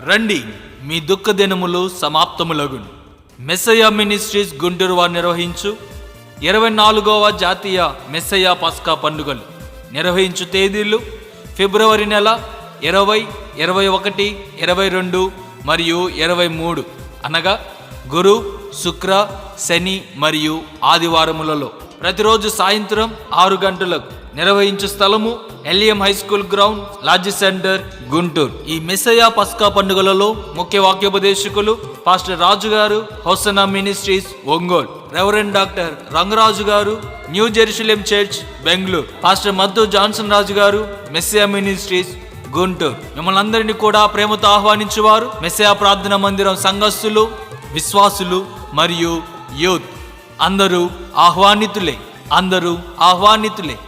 రండి మీ దుఃఖ దినములు సమాప్తములగును. మెస్సయ మినిస్ట్రీస్ గుంటూరు వారు నిర్వహించు. ఇరవై నాలుగవ జాతీయ మెస్సయ పస్కా పండుగలు నిర్వహించు తేదీలు ఫిబ్రవరి నెల ఇరవై ఇరవై ఒకటి ఇరవై రెండు మరియు ఇరవై మూడు. అనగా గురు శుక్ర శని మరియు ఆదివారములలో ప్రతిరోజు సాయంత్రం ఆరు గంటలకు నిర్వహించు స్థలము LM high school ground lodge centre Guntur. ఈ మెస్సయ పస్కా పండుగలలో ముఖ్య వాక్యోపదేశకులు పాస్టర్ రాజు గారు Hosanna ministries Ongole. Reverend doctor Rangaraju గారు new Jerusalem church Bengaluru. Pastor Maddu Johnson Raju గారు మెస్సియా మినిస్ట్రీస్ గుంటూరు. మిమ్మల్ని అందరినీ కూడా ప్రేమతో ఆహ్వానించేవారు మెస్సియా ప్రార్థన మందిరం సంఘస్థులు విశ్వాసులు మరియు యూత్. అందరూ ఆహ్వానితులే. అందరూ ఆహ్వానితులే.